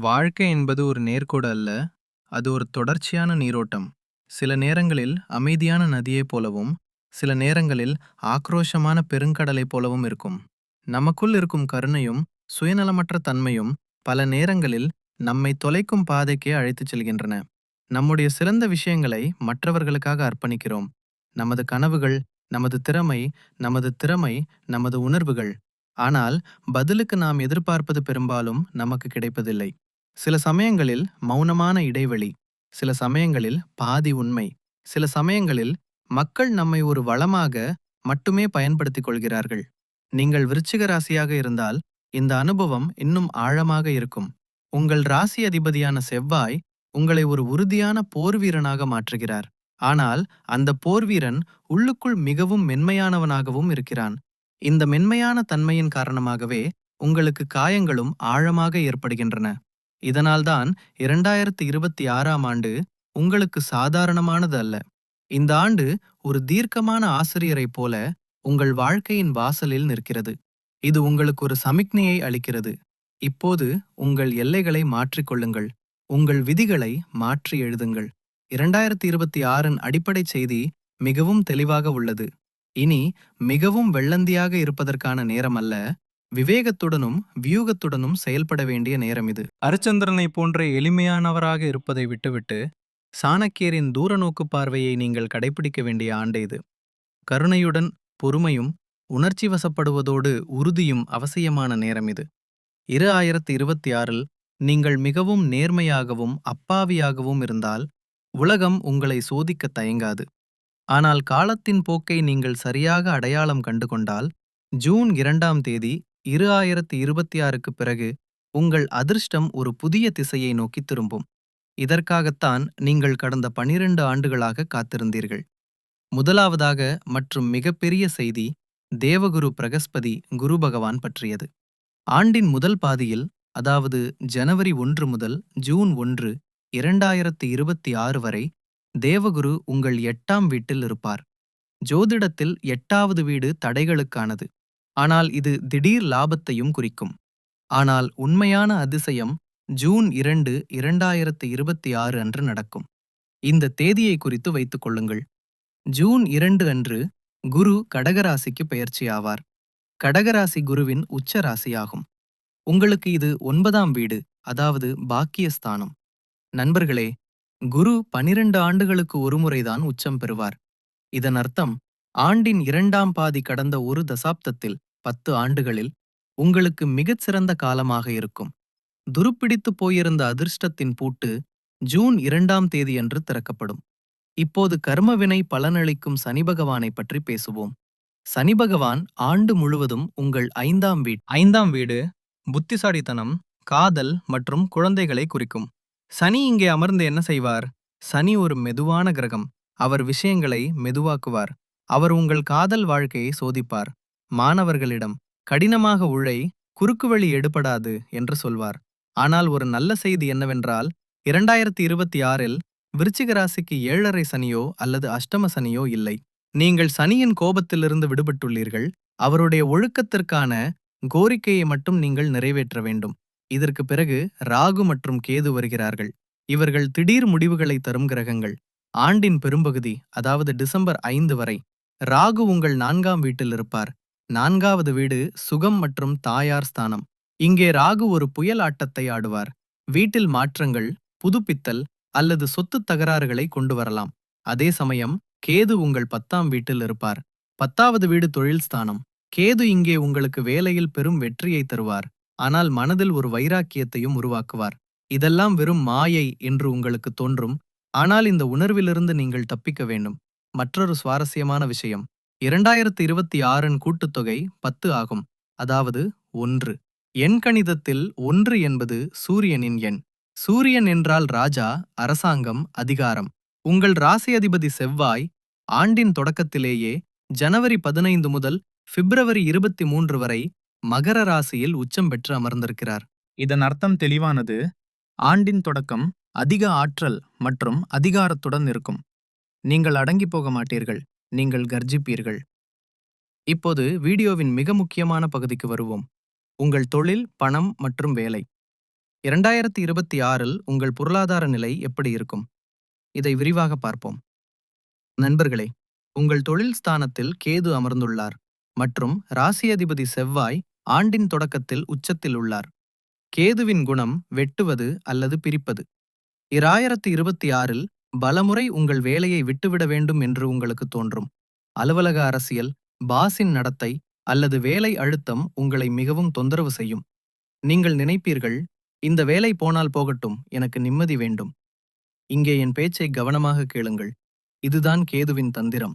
வாழ்க்கை என்பது ஒரு நேர்கோடு அல்ல அது ஒரு தொடர்ச்சியான நீரோட்டம். சில நேரங்களில் அமைதியான நதியைப் போலவும் சில நேரங்களில் ஆக்ரோஷமான பெருங்கடலைப் போலவும் இருக்கும். நமக்குள் இருக்கும் கருணையும் சுயநலமற்ற தன்மையும் பல நேரங்களில் நம்மை தொலைக்கும் பாதைக்கே அழைத்துச் செல்கின்றன. நம்முடைய சிறந்த விஷயங்களை மற்றவர்களுக்காக அர்ப்பணிக்கிறோம். நமது கனவுகள் நமது திறமை நமது திறமை நமது உணர்வுகள். ஆனால் பதிலுக்கு நாம் எதிர்பார்ப்பது பெரும்பாலும் நமக்கு கிடைப்பதில்லை. சில சமயங்களில் மௌனமான இடைவெளி சில சமயங்களில் பாதி உண்மை சில சமயங்களில் மக்கள் நம்மை ஒரு வளமாக மட்டுமே பயன்படுத்திக் கொள்கிறார்கள். நீங்கள் விருச்சிக ராசியாக இருந்தால் இந்த அனுபவம் இன்னும் ஆழமாக இருக்கும். உங்கள் ராசி அதிபதியான செவ்வாய் உங்களை ஒரு உறுதியான போர்வீரனாக மாற்றுகிறார். ஆனால் அந்த போர்வீரன் உள்ளுக்குள் மிகவும் மென்மையானவனாகவும் இருக்கிறான். இந்த மென்மையான தன்மையின் காரணமாகவே உங்களுக்கு காயங்களும் ஆழமாக ஏற்படுகின்றன. இதனால்தான் இரண்டாயிரத்து இருபத்தி ஆறாம் ஆண்டு உங்களுக்கு சாதாரணமானது அல்ல. இந்த ஆண்டு ஒரு தீர்க்கமான ஆசிரியரைப் போல உங்கள் வாழ்க்கையின் வாசலில் நிற்கிறது. இது உங்களுக்கு ஒரு சமிக்ஞையை அளிக்கிறது. இப்போது உங்கள் எல்லைகளை மாற்றிக்கொள்ளுங்கள் உங்கள் விதிகளை மாற்றி எழுதுங்கள். இரண்டாயிரத்தி இருபத்தி ஆறின் அடிப்படை செய்தி மிகவும் தெளிவாக உள்ளது. இனி மிகவும் வெள்ளந்தியாக இருப்பதற்கான நேரம் அல்ல. விவேகத்துடனும் வியூகத்துடனும் செயல்பட வேண்டிய நேரம் இது. அரிச்சந்திரனை போன்ற எளிமையானவராக இருப்பதை விட்டுவிட்டு சாணக்கியரின் தூரநோக்கு பார்வையை நீங்கள் கடைபிடிக்க வேண்டிய ஆண்டு இது. கருணையுடன் பொறுமையும் உணர்ச்சி வசப்படுவதோடு உறுதியும் அவசியமான நேரம் இது. இரு ஆயிரத்தி இருபத்தி ஆறில் நீங்கள் மிகவும் நேர்மையாகவும் அப்பாவியாகவும் இருந்தால் உலகம் உங்களை சோதிக்க தயங்காது. ஆனால் காலத்தின் போக்கை நீங்கள் சரியாக அடையாளம் கண்டுகொண்டால் ஜூன் இரண்டாம் தேதி இரு ஆயிரத்தி இருபத்தி ஆறுக்கு பிறகு உங்கள் அதிர்ஷ்டம் ஒரு புதிய திசையை நோக்கி திரும்பும். இதற்காகத்தான் நீங்கள் கடந்த பனிரெண்டு ஆண்டுகளாக காத்திருந்தீர்கள். முதலாவதாக மற்றும் மிகப்பெரிய செய்தி தேவகுரு பிரகஸ்பதி குரு பகவான் பற்றியது. ஆண்டின் முதல் பாதியில் அதாவது ஜனவரி ஒன்று முதல் ஜூன் ஒன்று இரண்டாயிரத்தி இருபத்தி ஆறு வரை தேவகுரு உங்கள் எட்டாம் வீட்டில் இருப்பார். ஜோதிடத்தில் எட்டாவது வீடு தடைகளுக்கானது. ஆனால் இது திடீர் லாபத்தையும் குறிக்கும். ஆனால் உண்மையான அதிசயம் ஜூன் இரண்டு இரண்டாயிரத்து இருபத்தி ஆறு அன்று நடக்கும். இந்த தேதியை குறித்து வைத்துக் கொள்ளுங்கள். ஜூன் இரண்டு அன்று குரு கடகராசிக்கு பெயர்ச்சியாவார். கடகராசி குருவின் உச்ச ராசியாகும் உங்களுக்கு இது ஒன்பதாம் வீடு அதாவது பாக்கியஸ்தானம். நண்பர்களே குரு பனிரெண்டு ஆண்டுகளுக்கு ஒருமுறைதான் உச்சம் பெறுவார். இதன் அர்த்தம் ஆண்டின் இரண்டாம் பாதி கடந்த ஒரு தசாப்தத்தில் பத்து ஆண்டுகளில் உங்களுக்கு மிகச்சிறந்த காலமாக இருக்கும். துருப்பிடித்து போயிருந்த அதிர்ஷ்டத்தின் பூட்டு ஜூன் இரண்டாம் தேதியன்று திறக்கப்படும். இப்போது கர்மவினை பலனளிக்கும் சனி பகவானை பற்றி பேசுவோம். சனி பகவான் ஆண்டு முழுவதும் உங்கள் ஐந்தாம் வீடு ஐந்தாம் வீடு புத்திசாலித்தனம் காதல் மற்றும் குழந்தைகளை குறிக்கும். சனி இங்கே அமர்ந்து என்ன செய்வார்? சனி ஒரு மெதுவான கிரகம். அவர் விஷயங்களை மெதுவாக்குவார். அவர் உங்கள் காதல் வாழ்க்கையை சோதிப்பார். மாணவர்களிடம் கடினமாக உழை குறுக்குவழி எடுபடாது என்று சொல்வார். ஆனால் ஒரு நல்ல செய்தி என்னவென்றால் இரண்டாயிரத்தி இருபத்தி ஆறில் விருச்சிக ராசிக்கு ஏழரை சனியோ அல்லது அஷ்டம சனியோ இல்லை. நீங்கள் சனியின் கோபத்திலிருந்து விடுபட்டுள்ளீர்கள். அவருடைய ஒழுக்கத்திற்கான கோரிக்கையை மட்டும் நீங்கள் நிறைவேற்ற வேண்டும். இதற்கு பிறகு ராகு மற்றும் கேது வருகிறார்கள். இவர்கள் திடீர் முடிவுகளை தரும் கிரகங்கள். ஆண்டின் பெரும்பகுதி அதாவது டிசம்பர் ஐந்து வரை. ராகு உங்கள் நான்காம் வீட்டில் இருப்பார். நான்காவது வீடு சுகம் மற்றும் தாயார் ஸ்தானம். இங்கே ராகு ஒரு புயல் ஆட்டத்தை ஆடுவார். வீட்டில் மாற்றங்கள் புதுப்பித்தல் அல்லது சொத்து தகராறுகளை கொண்டு வரலாம். அதே சமயம் கேது உங்கள் பத்தாம் வீட்டில் இருப்பார். பத்தாவது வீடு தொழில் ஸ்தானம். கேது இங்கே உங்களுக்கு வேலையில் பெரும் வெற்றியை தருவார். ஆனால் மனதில் ஒரு வைராக்கியத்தையும் உருவாக்குவார். இதெல்லாம் வெறும் மாயை என்று உங்களுக்கு தோன்றும். ஆனால் இந்த உணர்விலிருந்து நீங்கள் தப்பிக்க வேண்டும். மற்றொரு சுவாரஸ்யமான விஷயம். இரண்டாயிரத்து இருபத்தி ஆறின் கூட்டுத்தொகை பத்து ஆகும். அதாவது ஒன்று. எண் கணிதத்தில் ஒன்று என்பது சூரியனின் எண். சூரியன் என்றால் ராஜா அரசாங்கம் அதிகாரம். உங்கள் ராசி அதிபதி செவ்வாய் ஆண்டின் தொடக்கத்திலேயே ஜனவரி பதினைந்து முதல் பிப்ரவரி இருபத்தி மூன்று வரை மகர ராசியில் உச்சம் பெற்று அமர்ந்திருக்கிறார். இதன் அர்த்தம் தெளிவானது ஆண்டின் தொடக்கம் அதிக ஆற்றல் மற்றும் அதிகாரத்துடன் இருக்கும். நீங்கள் அடங்கி போக மாட்டீர்கள். நீங்கள் கர்ஜிப்பீர்கள். இப்போது வீடியோவின் மிக முக்கியமான பகுதிக்கு வருவோம். உங்கள் தொழில் பணம் மற்றும் வேலை. இரண்டாயிரத்தி இருபத்தி ஆறில் உங்கள் பொருளாதார நிலை எப்படி இருக்கும்? இதை விரிவாக பார்ப்போம். நண்பர்களே உங்கள் தொழில் ஸ்தானத்தில் கேது அமர்ந்துள்ளார் மற்றும் ராசியதிபதி செவ்வாய் ஆண்டின் தொடக்கத்தில் உச்சத்தில் உள்ளார். கேதுவின் குணம் வெட்டுவது அல்லது பிரிப்பது. இராயிரத்தி இருபத்தி ஆறில் பலமுறை உங்கள் வேலையை விட்டுவிட வேண்டும் என்று உங்களுக்கு தோன்றும். அலுவலக அரசியல் பாஸின் நடத்தை அல்லது வேலை அழுத்தம் உங்களை மிகவும் தொந்தரவு செய்யும். நீங்கள் நினைப்பீர்கள் இந்த வேலை போனால் போகட்டும் எனக்கு நிம்மதி வேண்டும். இங்கே என் பேச்சை கவனமாக கேளுங்கள். இதுதான் கேதுவின் தந்திரம்.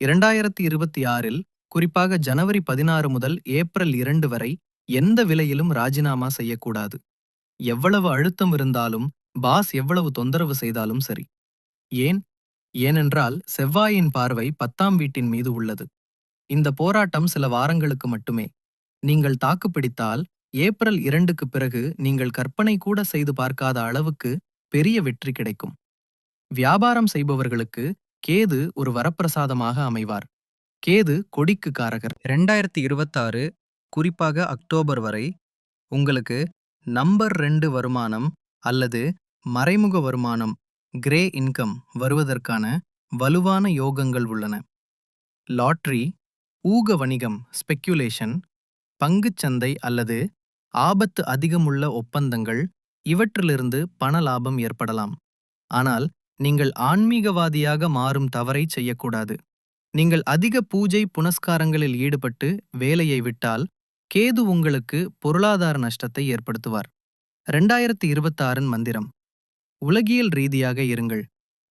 இரண்டாயிரத்தி இருபத்தி ஆறில் குறிப்பாக ஜனவரி பதினாறு முதல் ஏப்ரல் இரண்டு வரை எந்த விலையிலும் ராஜினாமா செய்யக்கூடாது. எவ்வளவு அழுத்தம் இருந்தாலும் பாஸ் எவ்வளவு தொந்தரவு செய்தாலும் சரி. ஏன்? ஏனென்றால் செவ்வாயின் பார்வை பத்தாம் வீட்டின் மீது உள்ளது. இந்த போராட்டம் சில வாரங்களுக்கு மட்டுமே. நீங்கள் தாக்குப்பிடித்தால் ஏப்ரல் இரண்டுக்கு பிறகு நீங்கள் கற்பனை கூட செய்து பார்க்காத அளவுக்கு பெரிய வெற்றி கிடைக்கும். வியாபாரம் செய்பவர்களுக்கு கேது ஒரு வரப்பிரசாதமாக அமைவார். கேது கொடிக்கு காரகர். இரண்டாயிரத்தி இருபத்தாறு குறிப்பாக அக்டோபர் வரை உங்களுக்கு நம்பர் ரெண்டு வருமானம் அல்லது மறைமுக வருமானம் கிரே இன்கம் வருவதற்கான வலுவான யோகங்கள் உள்ளன. லாட்ரி ஊக வணிகம் ஸ்பெக்குலேஷன் பங்குச்சந்தை அல்லது ஆபத்து அதிகமுள்ள ஒப்பந்தங்கள் இவற்றிலிருந்து பண லாபம் ஏற்படலாம். ஆனால் நீங்கள் ஆன்மீகவாதியாக மாறும் தவறை செய்யக்கூடாது. நீங்கள் அதிக பூஜை புனஸ்காரங்களில் ஈடுபட்டு வேலையை விட்டால் கேது உங்களுக்கு பொருளாதார நஷ்டத்தை ஏற்படுத்துவார். ரெண்டாயிரத்தி இருபத்தாறின் மந்திரம். உலகியல் ரீதியாக இருங்கள்.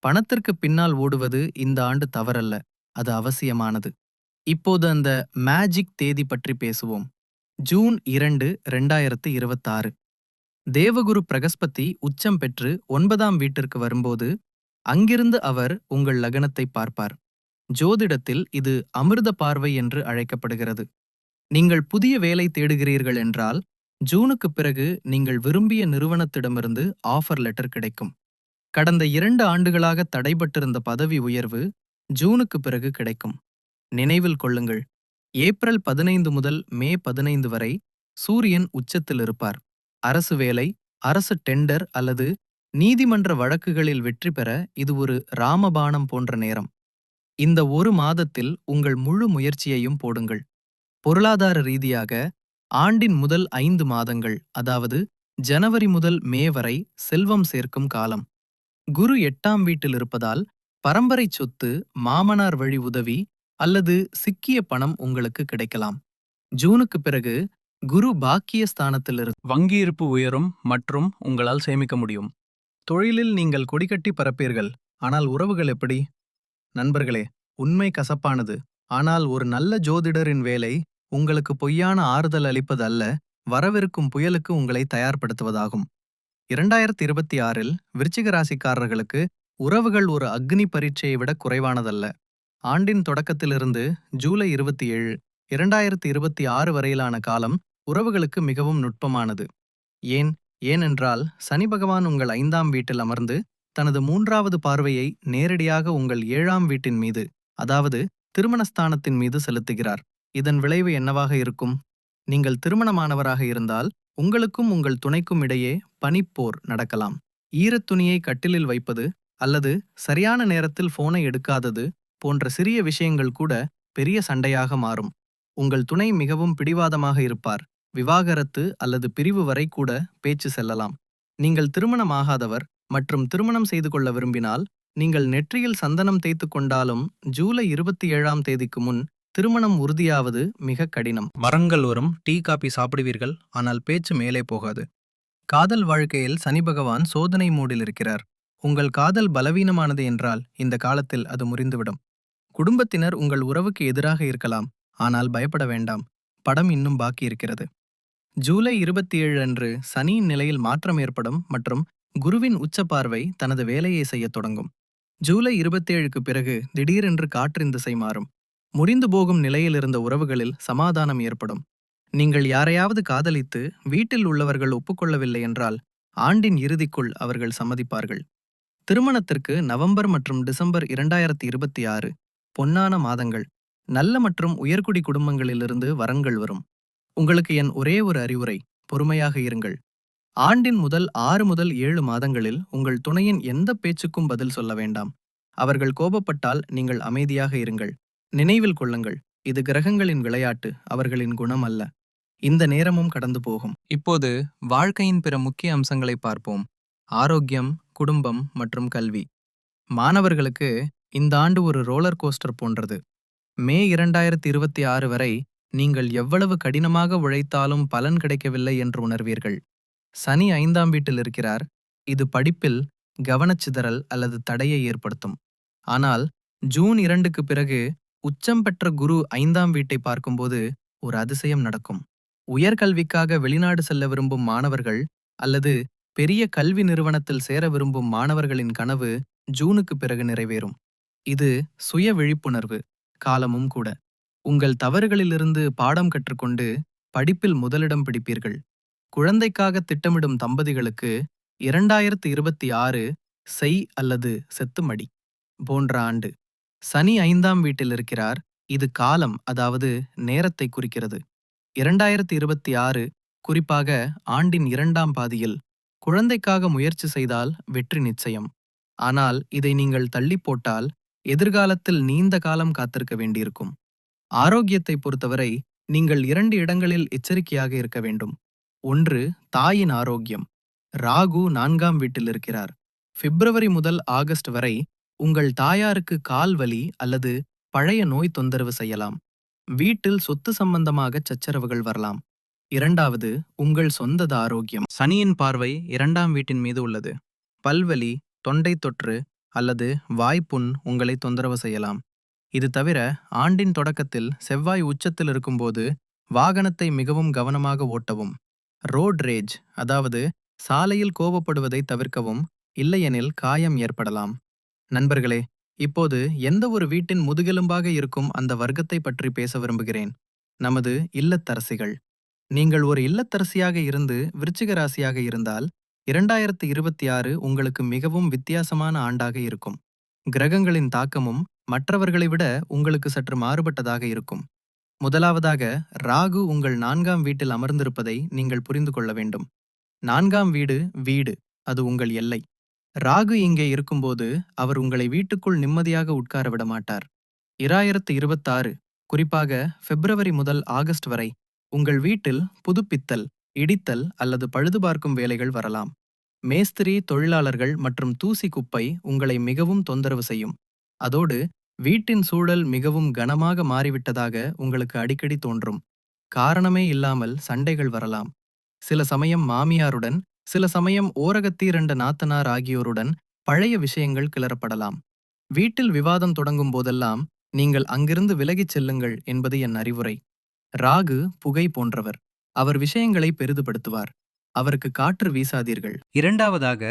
பணத்திற்கு பின்னால் ஓடுவது இந்த ஆண்டு தவறல்ல. அது அவசியமானது. இப்போது அந்த மேஜிக் தேதி பற்றி பேசுவோம். ஜூன் இரண்டு ரெண்டாயிரத்து இருபத்தாறு. தேவகுரு பிரகஸ்பதி உச்சம் பெற்று ஒன்பதாம் வீட்டிற்கு வரும்போது அங்கிருந்து அவர் உங்கள் லக்னத்தை பார்ப்பார். ஜோதிடத்தில் இது அமிர்த பார்வை என்று அழைக்கப்படுகிறது. நீங்கள் புதிய வேலை தேடுகிறீர்கள் என்றால் ஜூனுக்குப் பிறகு நீங்கள் விரும்பிய நிறுவனத்திடமிருந்து ஆஃபர் லெட்டர் கிடைக்கும். கடந்த இரண்டு ஆண்டுகளாக தடைபட்டிருந்த பதவி உயர்வு ஜூனுக்கு பிறகு கிடைக்கும். நினைவில் கொள்ளுங்கள் ஏப்ரல் பதினைந்து முதல் மே பதினைந்து வரை சூரியன் உச்சத்தில் இருப்பார். அரசு வேலை அரசு டெண்டர் அல்லது நீதிமன்ற வழக்குகளில் வெற்றி பெற இது ஒரு ராமபானம் போன்ற நேரம். இந்த ஒரு மாதத்தில் உங்கள் முழு முயற்சியையும் போடுங்கள். பொருளாதார ரீதியாக ஆண்டின் முதல் ஐந்து மாதங்கள் அதாவது ஜனவரி முதல் மே வரை செல்வம் சேர்க்கும் காலம். குரு எட்டாம் வீட்டில் இருப்பதால் பரம்பரை சொத்து மாமனார் வழி உதவி அல்லது சிக்கிய பணம் உங்களுக்கு கிடைக்கலாம். ஜூனுக்கு பிறகு குரு பாக்கிய ஸ்தானத்திலிருந்து வங்கியிருப்பு உயரும் மற்றும் உங்களால் சேமிக்க முடியும். தொழிலில் நீங்கள் கொடிகட்டி பறப்பீர்கள். ஆனால் உறவுகள் எப்படி? நண்பர்களே உண்மை கசப்பானது. ஆனால் ஒரு நல்ல ஜோதிடரின் வேலை உங்களுக்கு பொய்யான ஆறுதல் அளிப்பது அல்ல வரவிருக்கும் புயலுக்கு உங்களை தயார்படுத்துவதாகும். இரண்டாயிரத்தி இருபத்தி ஆறில் விருச்சிக ராசிக்காரர்களுக்கு உறவுகள் ஒரு அக்னி பரீட்சையை விட குறைவானதல்ல. ஆண்டின் தொடக்கத்திலிருந்து ஜூலை இருபத்தி ஏழு இரண்டாயிரத்தி இருபத்தி ஆறு வரையிலான காலம் உறவுகளுக்கு மிகவும் நுட்பமானது. ஏன்? ஏனென்றால் சனி பகவான் உங்கள் ஐந்தாம் வீட்டில் அமர்ந்து தனது மூன்றாவது பார்வையை நேரடியாக உங்கள் ஏழாம் வீட்டின் மீது அதாவது திருமணஸ்தானத்தின் மீது செலுத்துகிறார். இதன் விளைவு என்னவாக இருக்கும்? நீங்கள் திருமணமானவராக இருந்தால் உங்களுக்கும் உங்கள் துணைக்கும் இடையே பனிப்போர் நடக்கலாம். ஈரத் துணியை கட்டிலில் வைப்பது அல்லது சரியான நேரத்தில் போனை எடுக்காதது போன்ற சிறிய விஷயங்கள் கூட பெரிய சண்டையாக மாறும். உங்கள் துணை மிகவும் பிடிவாதமாக இருப்பார். விவாகரத்து அல்லது பிரிவு வரை கூட பேச்சு செல்லலாம். நீங்கள் திருமணமாகாதவர் மற்றும் திருமணம் செய்து கொள்ள விரும்பினால் நீங்கள் நெற்றியில் சந்தனம் தேய்த்து கொண்டாலும் ஜூலை இருபத்தி ஏழாம் தேதிக்கு முன் திருமணம் உறுதியாவது மிக கடினம். மரங்கள் வரும் டீ காபி சாப்பிடுவீர்கள் ஆனால் பேச்சு மேலே போகாது. காதல் வாழ்க்கையில் சனி பகவான் சோதனை மூடில் இருக்கிறார். உங்கள் காதல் பலவீனமானது என்றால் இந்த காலத்தில் அது முறிந்துவிடும். குடும்பத்தினர் உங்கள் உறவுக்கு எதிராக இருக்கலாம் ஆனால் பயப்பட வேண்டாம். படம் இன்னும் பாக்கி இருக்கிறது. ஜூலை இருபத்தி ஏழு அன்று சனியின் நிலையில் மாற்றம் ஏற்படும் மற்றும் குருவின் உச்ச பார்வை தனது வேலையை செய்யத் தொடங்கும். ஜூலை இருபத்தேழுக்கு பிறகு திடீரென்று காற்றின் திசை மாறும். முறிந்து போகும் நிலையிலிருந்த உறவுகளில் சமாதானம் ஏற்படும். நீங்கள் யாரையாவது காதலித்து வீட்டில் உள்ளவர்கள் ஒப்புக்கொள்ளவில்லை என்றால் ஆண்டின் இறுதிக்குள் அவர்கள் சம்மதிப்பார்கள். திருமணத்திற்கு நவம்பர் மற்றும் டிசம்பர் இரண்டாயிரத்தி இருபத்தி ஆறு பொன்னான மாதங்கள் நல்ல மற்றும் உயர்குடி குடும்பங்களிலிருந்து வரங்கள் வரும். உங்களுக்கு என் ஒரே ஒரு அறிவுரை பொறுமையாக இருங்கள். ஆண்டின் முதல் ஆறு முதல் ஏழு மாதங்களில் உங்கள் துணையின் எந்த பேச்சுக்கும் பதில் சொல்ல வேண்டாம். அவர்கள் கோபப்பட்டால் நீங்கள் அமைதியாக இருங்கள். நினைவில் கொள்ளுங்கள் இது கிரகங்களின் விளையாட்டு அவர்களின் குணம் அல்ல. இந்த நேரமும் கடந்து போகும். இப்போது வாழ்க்கையின் பிற முக்கிய அம்சங்களை பார்ப்போம். ஆரோக்கியம் குடும்பம் மற்றும் கல்வி. மாணவர்களுக்கு இந்த ஆண்டு ஒரு ரோலர் கோஸ்டர் போன்றது. மே இரண்டாயிரத்தி இருபத்தி ஆறு வரை நீங்கள் எவ்வளவு கடினமாக உழைத்தாலும் பலன் கிடைக்கவில்லை என்று உணர்வீர்கள். சனி ஐந்தாம் வீட்டில் இருக்கிறார். இது படிப்பில் கவனச்சிதறல் அல்லது தடையை ஏற்படுத்தும். ஆனால் ஜூன் இரண்டுக்கு பிறகு உச்சம் பெற்ற குரு ஐந்தாம் வீட்டை பார்க்கும்போது ஒரு அதிசயம் நடக்கும். உயர்கல்விக்காக வெளிநாடு செல்ல விரும்பும் மாணவர்கள் அல்லது பெரிய கல்வி நிறுவனத்தில் சேர விரும்பும் மாணவர்களின் கனவு ஜூனுக்கு பிறகு நிறைவேறும். இது சுய விழிப்புணர்வு காலமும் கூட. உங்கள் தவறுகளிலிருந்து பாடம் கற்றுக்கொண்டு படிப்பில் முதலிடம் பிடிப்பீர்கள். குழந்தைக்காக திட்டமிடும் தம்பதிகளுக்கு இரண்டாயிரத்து இருபத்தி ஆறு செய் அல்லது செத்துமடி போன்ற ஆண்டு. சனி ஐந்தாம் வீட்டில் இருக்கிறார். இது காலம் அதாவது நேரத்தை குறிக்கிறது. இரண்டாயிரத்தி இருபத்தி ஆறு குறிப்பாக ஆண்டின் இரண்டாம் பாதியில் குழந்தைக்காக முயற்சி செய்தால் வெற்றி நிச்சயம். ஆனால் இதை நீங்கள் தள்ளி போட்டால் எதிர்காலத்தில் நீண்ட காலம் காத்திருக்க வேண்டியிருக்கும். ஆரோக்கியத்தை பொறுத்தவரை நீங்கள் இரண்டு இடங்களில் எச்சரிக்கையாக இருக்க வேண்டும். ஒன்று தாயின் ஆரோக்கியம். ராகு நான்காம் வீட்டில் இருக்கிறார். பிப்ரவரி முதல் ஆகஸ்ட் வரை உங்கள் தாயாருக்கு கால் வலி அல்லது பழைய நோய் தொந்தரவு செய்யலாம். வீட்டில் சொத்து சம்பந்தமாக சச்சரவுகள் வரலாம். இரண்டாவது உங்கள் சொந்த ஆரோக்கியம். சனியின் பார்வை இரண்டாம் வீட்டின் மீது உள்ளது. பல்வலி தொண்டை தொற்று அல்லது வாய்ப்புண் உங்களை தொந்தரவு செய்யலாம். இது தவிர ஆண்டின் தொடக்கத்தில் செவ்வாய் உச்சத்தில் இருக்கும்போது வாகனத்தை மிகவும் கவனமாக ஓட்டவும் ரோட் ரேஜ் அதாவது சாலையில் கோபப்படுவதை தவிர்க்கவும் இல்லையெனில் காயம் ஏற்படலாம். நண்பர்களே இப்போது எந்த ஒரு வீட்டின் முதுகெலும்பாக இருக்கும் அந்த வர்க்கத்தை பற்றி பேச விரும்புகிறேன். நமது இல்லத்தரசிகள். நீங்கள் ஒரு இல்லத்தரசியாக இருந்து விருச்சிக ராசியாக இருந்தால் இரண்டாயிரத்து இருபத்தி ஆறு உங்களுக்கு மிகவும் வித்தியாசமான ஆண்டாக இருக்கும். கிரகங்களின் தாக்கமும் மற்றவர்களை விட உங்களுக்கு சற்று மாறுபட்டதாக இருக்கும். முதலாவதாக ராகு உங்கள் நான்காம் வீட்டில் அமர்ந்திருப்பதை நீங்கள் புரிந்து கொள்ள வேண்டும். நான்காம் வீடு வீடு அது உங்கள் எல்லை. ராகு இங்கே இருக்கும்போது அவர் உங்களை வீட்டுக்குள் நிம்மதியாக உட்கார விட மாட்டார். இராயிரத்து இருபத்தாறு குறிப்பாக பிப்ரவரி முதல் ஆகஸ்ட் வரை உங்கள் வீட்டில் புதுப்பித்தல் இடித்தல் அல்லது பழுதுபார்க்கும் வேலைகள் வரலாம். மேஸ்திரி தொழிலாளர்கள் மற்றும் தூசி குப்பை உங்களை மிகவும் தொந்தரவு செய்யும். அதோடு வீட்டின் சூழல் மிகவும் கனமாக மாறிவிட்டதாக உங்களுக்கு அடிக்கடி தோன்றும். காரணமே இல்லாமல் சண்டைகள் வரலாம். சில சமயம் மாமியாருடன் சில சமயம் ஓரகத்தீரண்ட நாத்தனார் ஆகியோருடன் பழைய விஷயங்கள் கிளறப்படலாம். வீட்டில் விவாதம் தொடங்கும் போதெல்லாம் நீங்கள் அங்கிருந்து விலகிச் செல்லுங்கள் என்பது என் அறிவுரை. ராகு புகை போன்றவர். அவர் விஷயங்களை பெரிதுபடுத்துவார். அவருக்கு காற்று வீசாதீர்கள். இரண்டாவதாக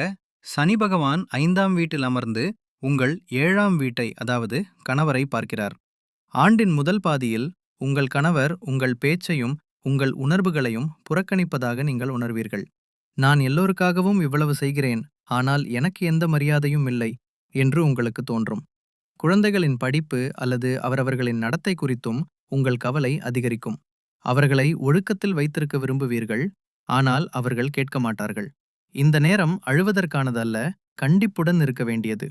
சனி பகவான் ஐந்தாம் வீட்டில் அமர்ந்து உங்கள் ஏழாம் வீட்டை அதாவது கணவரை பார்க்கிறார். ஆண்டின் முதல் பாதியில் உங்கள் கணவர் உங்கள் பேச்சையும் உங்கள் உணர்வுகளையும் புறக்கணிப்பதாக நீங்கள் உணர்வீர்கள். நான் எல்லோருக்காகவும் இவ்வளவு செய்கிறேன் ஆனால் எனக்கு எந்த மரியாதையும் இல்லை என்று உங்களுக்கு தோன்றும். குழந்தைகளின் படிப்பு அல்லது அவரவர்களின் நடத்தை குறித்தும் உங்கள் கவலை அதிகரிக்கும். அவர்களை ஒழுக்கத்தில் வைத்திருக்க விரும்புவீர்கள் ஆனால் அவர்கள் கேட்க மாட்டார்கள். இந்த நேரம் அழுவதற்கானதல்ல கண்டிப்புடன் இருக்க வேண்டியது.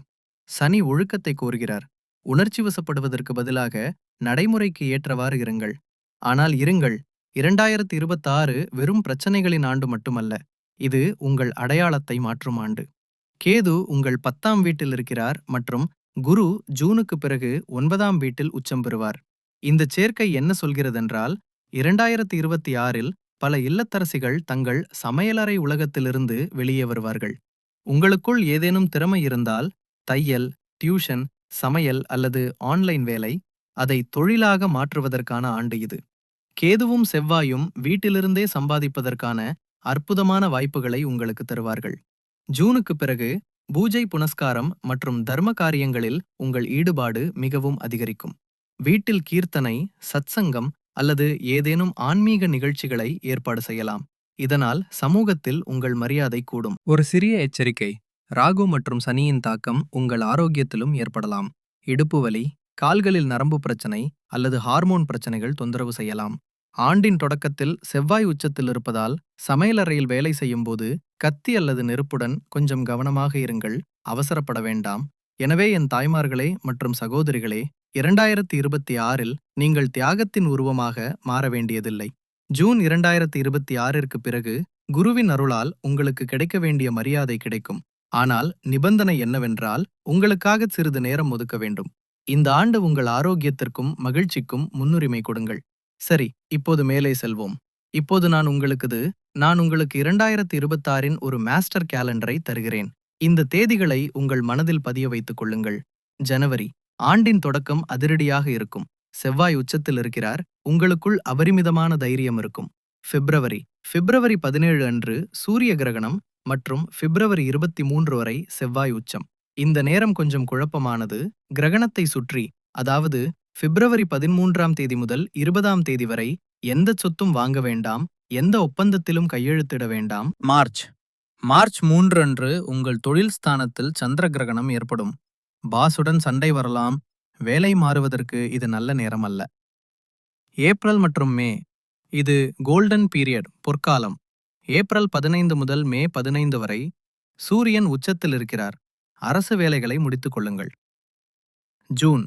சனி ஒழுக்கத்தை கோருகிறார். உணர்ச்சி வசப்படுவதற்கு பதிலாக நடைமுறைக்கு ஏற்றவாறு இருங்கள். ஆனால் இருங்கள். இரண்டாயிரத்தி இருபத்தாறு வெறும் பிரச்சனைகளின் ஆண்டு மட்டுமல்ல. இது உங்கள் அடையாளத்தை மாற்றும் ஆண்டு. கேது உங்கள் பத்தாம் வீட்டில் இருக்கிறார் மற்றும் குரு ஜூனுக்கு பிறகு ஒன்பதாம் வீட்டில் உச்சம் பெறுவார். இந்த சேர்க்கை என்ன சொல்கிறதென்றால் இரண்டாயிரத்தி இருபத்தி ஆறில் பல இல்லத்தரசிகள் தங்கள் சமையலறை உலகத்திலிருந்து வெளியே வருவார்கள். உங்களுக்குள் ஏதேனும் திறமை இருந்தால் தையல் டியூஷன் சமையல் அல்லது ஆன்லைன் வேலை அதை தொழிலாக மாற்றுவதற்கான ஆண்டு இது. கேதுவும் செவ்வாயும் வீட்டிலிருந்தே சம்பாதிப்பதற்கான அற்புதமான வாய்ப்புகளை உங்களுக்கு தருவார்கள். ஜூனுக்கு பிறகு பூஜை புனஸ்காரம் மற்றும் தர்ம காரியங்களில் உங்கள் ஈடுபாடு மிகவும் அதிகரிக்கும். வீட்டில் கீர்த்தனை சத்சங்கம் அல்லது ஏதேனும் ஆன்மீக நிகழ்ச்சிகளை ஏற்பாடு செய்யலாம். இதனால் சமூகத்தில் உங்கள் மரியாதை கூடும். ஒரு சிறிய எச்சரிக்கை ராகு மற்றும் சனியின் தாக்கம் உங்கள் ஆரோக்கியத்திலும் ஏற்படலாம். இடுப்பு வலி கால்களில் நரம்பு பிரச்சனை அல்லது ஹார்மோன் பிரச்சனைகள் தொந்தரவு செய்யலாம். ஆண்டின் தொடக்கத்தில் செவ்வாய் உச்சத்தில் இருப்பதால் சமையலறையில் வேலை செய்யும்போது கத்தி அல்லது நெருப்புடன் கொஞ்சம் கவனமாக இருங்கள் அவசரப்பட வேண்டாம். எனவே என் தாய்மார்களே மற்றும் சகோதரிகளே இரண்டாயிரத்தி இருபத்தி ஆறில் நீங்கள் தியாகத்தின் உருவமாக மாற வேண்டியதில்லை. ஜூன் இரண்டாயிரத்தி இருபத்தி ஆறிற்கு பிறகு குருவின் அருளால் உங்களுக்கு கிடைக்க வேண்டிய மரியாதை கிடைக்கும். ஆனால் நிபந்தனை என்னவென்றால் உங்களுக்காக சிறிது நேரம் ஒதுக்க வேண்டும். இந்த ஆண்டு உங்கள் ஆரோக்கியத்திற்கும் மகிழ்ச்சிக்கும் முன்னுரிமை கொடுங்கள். சரி இப்போது மேலே செல்வோம். இப்போது நான் உங்களுக்குது நான் உங்களுக்கு இரண்டாயிரத்தி இருபத்தாறின் ஒரு மாஸ்டர் கேலண்டரை தருகிறேன். இந்த தேதிகளை உங்கள் மனதில் பதிய வைத்துக் கொள்ளுங்கள். ஜனவரி ஆண்டின் தொடக்கம் அதிரடியாக இருக்கும். செவ்வாய் உச்சத்தில் இருக்கிறார் உங்களுக்குள் அபரிமிதமான தைரியம் இருக்கும். பிப்ரவரி பிப்ரவரி பதினேழு அன்று சூரிய கிரகணம் மற்றும் பிப்ரவரி இருபத்தி மூன்று வரை செவ்வாய் உச்சம். இந்த நேரம் கொஞ்சம் குழப்பமானது கிரகணத்தை சுற்றி அதாவது பிப்ரவரி பதிமூன்றாம் தேதி முதல் இருபதாம் தேதி வரை எந்த சொத்தும் வாங்க வேண்டாம் எந்த ஒப்பந்தத்திலும் கையெழுத்திட வேண்டாம். மார்ச். மார்ச் மூன்று அன்று உங்கள் தொழில் ஸ்தானத்தில் சந்திர கிரகணம் ஏற்படும். பாசுடன் சண்டை வரலாம். வேலை மாறுவதற்கு இது நல்ல நேரம் அல்ல ஏப்ரல் மற்றும் மே. இது கோல்டன் பீரியட் பொற்காலம். ஏப்ரல் பதினைந்து முதல் மே பதினைந்து வரை சூரியன் உச்சத்தில் இருக்கிறார். அரசு வேலைகளை முடித்துக் கொள்ளுங்கள். ஜூன்.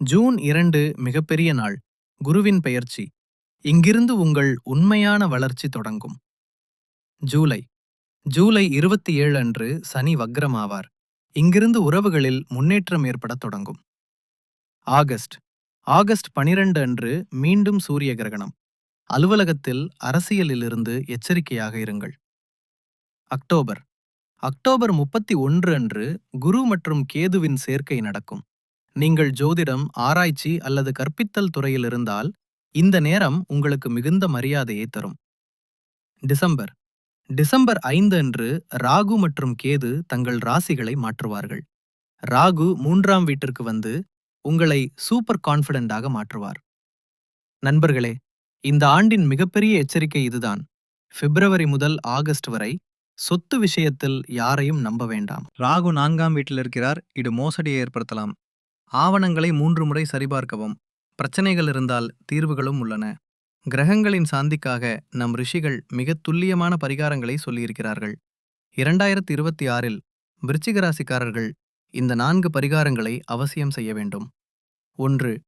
ஜூன் இரண்டு மிகப்பெரிய நாள் குருவின் பெயர்ச்சி. இங்கிருந்து உங்கள் உண்மையான வளர்ச்சி தொடங்கும். ஜூலை. ஜூலை இருபத்தி ஏழு அன்று சனி வக்ரமாவார். இங்கிருந்து உறவுகளில் முன்னேற்றம் ஏற்படத் தொடங்கும். ஆகஸ்ட். ஆகஸ்ட் பனிரெண்டு அன்று மீண்டும் சூரிய கிரகணம். அலுவலகத்தில் அரசியலிலிருந்து எச்சரிக்கையாக இருங்கள். அக்டோபர். அக்டோபர் முப்பத்தி ஒன்று அன்று குரு மற்றும் கேதுவின் சேர்க்கை நடக்கும். நீங்கள் ஜோதிடம் ஆராய்ச்சி அல்லது கற்பித்தல் துறையில் இருந்தால் இந்த நேரம் உங்களுக்கு மிகுந்த மரியாதையை தரும். டிசம்பர். டிசம்பர் ஐந்து அன்று ராகு மற்றும் கேது தங்கள் ராசிகளை மாற்றுவார்கள். ராகு மூன்றாம் வீட்டிற்கு வந்து உங்களை சூப்பர் கான்ஃபிடென்டாக மாற்றுவார். நண்பர்களே இந்த ஆண்டின் மிகப்பெரிய எச்சரிக்கை இதுதான். பிப்ரவரி முதல் ஆகஸ்ட் வரை சொத்து விஷயத்தில் யாரையும் நம்ப வேண்டாம். ராகு நான்காம் வீட்டில் இருக்கிறார். இது மோசடியை ஏற்படுத்தலாம். ஆவணங்களை மூன்று முறை சரிபார்க்கவும். பிரச்சனைகள் இருந்தால் தீர்வுகளும் உள்ளன. கிரகங்களின் சாந்திக்காக நம் ரிஷிகள் மிக துல்லியமான பரிகாரங்களை சொல்லியிருக்கிறார்கள். இரண்டாயிரத்தி இருபத்தி ஆறில் விருச்சிகராசிக்காரர்கள் இந்த நான்கு பரிகாரங்களை அவசியம் செய்ய வேண்டும். ஒன்று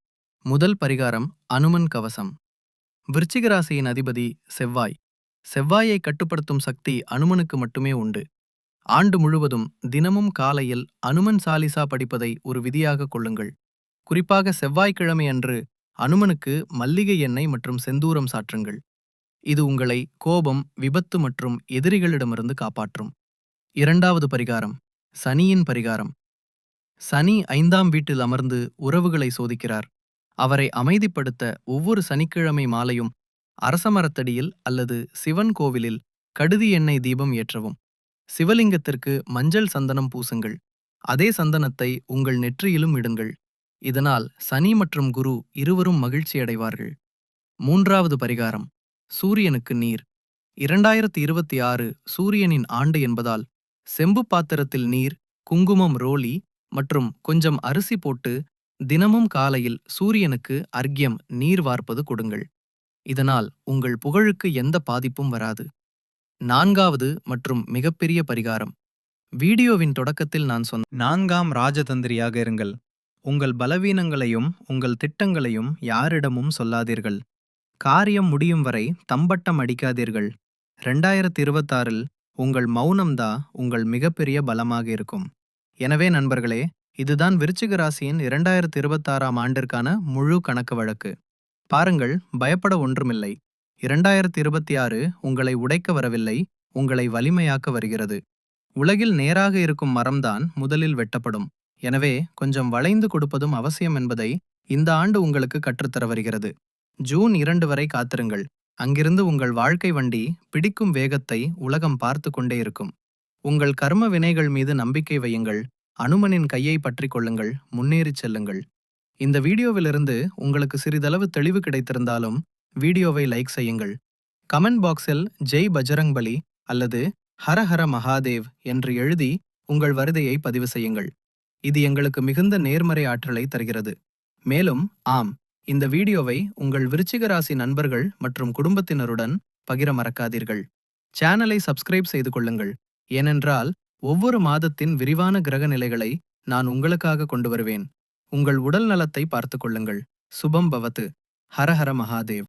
முதல் பரிகாரம் அனுமன் கவசம். விருச்சிகராசியின் அதிபதி செவ்வாய். செவ்வாயை கட்டுப்படுத்தும் சக்தி அனுமனுக்கு மட்டுமே உண்டு. ஆண்டு முழுவதும் தினமும் காலையில் அனுமன் சாலிசா படிப்பதை ஒரு விதியாக கொள்ளுங்கள். குறிப்பாக செவ்வாய்க்கிழமை அன்று அனுமனுக்கு மல்லிகை எண்ணெய் மற்றும் செந்தூரம் சாற்றுங்கள். இது உங்களை கோபம் விபத்து மற்றும் எதிரிகளிடமிருந்து காப்பாற்றும். இரண்டாவது பரிகாரம் சனியின் பரிகாரம். சனி ஐந்தாம் வீட்டில் அமர்ந்து உறவுகளை சோதிக்கிறார். அவரை அமைதிப்படுத்த ஒவ்வொரு சனிக்கிழமை மாலையும் அரசமரத்தடியில் அல்லது சிவன் கோவிலில் கடுதி எண்ணெய் தீபம் ஏற்றவும். சிவலிங்கத்திற்கு மஞ்சள் சந்தனம் பூசுங்கள். அதே சந்தனத்தை உங்கள் நெற்றியிலும் இடுங்கள். இதனால் சனி மற்றும் குரு இருவரும் மகிழ்ச்சியடைவார்கள் மூன்றாவது பரிகாரம். சூரியனுக்கு நீர். இரண்டாயிரத்தி இருபத்தி ஆறு சூரியனின் ஆண்டு என்பதால் செம்பு பாத்திரத்தில் நீர் குங்குமம் ரோலி மற்றும் கொஞ்சம் அரிசி போட்டு தினமும் காலையில் சூரியனுக்கு அர்க்யம் நீர் வார்ப்பது கொடுங்கள். இதனால் உங்கள் புகழுக்கு எந்த பாதிப்பும் வராது. நான்காவது மற்றும் மிகப்பெரிய பரிகாரம். வீடியோவின் தொடக்கத்தில் நான் சொன்ன நான்காம் ராஜதந்திரியாக இருங்கள். உங்கள் பலவீனங்களையும் உங்கள் திட்டங்களையும் யாரிடமும் சொல்லாதீர்கள். காரியம் முடியும் வரை தம்பட்டம் அடிக்காதீர்கள். ரெண்டாயிரத்தி இருபத்தாறில் உங்கள் மௌனம்தான் உங்கள் மிகப்பெரிய பலமாக இருக்கும். எனவே நண்பர்களே இதுதான் விருச்சிக ராசியின் இரண்டாயிரத்தி இருபத்தாறாம் ஆண்டிற்கான முழு கணக்கு வழக்கு. பாருங்கள் பயப்பட ஒன்றுமில்லை. இரண்டாயிரத்தி இருபத்தி ஆறு உங்களை உடைக்க வரவில்லை உங்களை வலிமையாக்க வருகிறது. உலகில் நேராக இருக்கும் மரம்தான் முதலில் வெட்டப்படும். எனவே கொஞ்சம் வளைந்து கொடுப்பதும் அவசியம் என்பதை இந்த ஆண்டு உங்களுக்கு கற்றுத்தர வருகிறது. ஜூன் இரண்டு வரை காத்திருங்கள். அங்கிருந்து உங்கள் வாழ்க்கை வண்டி பிடிக்கும் வேகத்தை உலகம் பார்த்து கொண்டே இருக்கும். உங்கள் கர்ம வினைகள் மீது நம்பிக்கை வையுங்கள். அனுமனின் கையை பற்றிக் கொள்ளுங்கள். முன்னேறிச் செல்லுங்கள். இந்த வீடியோவிலிருந்து உங்களுக்கு சிறிதளவு தெளிவு கிடைத்திருந்தாலும் வீடியோவை லைக் செய்யுங்கள். கமெண்ட் பாக்ஸில் ஜெய் பஜரங் பலி அல்லது ஹர ஹர மகாதேவ் என்று எழுதி உங்கள் வருதையை பதிவு செய்யுங்கள். இது எங்களுக்கு மிகுந்த நேர்மறை ஆற்றலை தருகிறது. மேலும் ஆம் இந்த வீடியோவை உங்கள் விருச்சிக ராசி நண்பர்கள் மற்றும் குடும்பத்தினருடன் பகிர மறக்காதீர்கள். சேனலை சப்ஸ்கிரைப் செய்து கொள்ளுங்கள். ஏனென்றால் ஒவ்வொரு மாதத்தின் விரிவான கிரக நிலைகளை நான் உங்களுக்காக கொண்டு வருவேன். உங்கள் உடல் நலத்தை பார்த்துக் கொள்ளுங்கள். சுபம் பவத்து. ஹரஹர மகாதேவ்.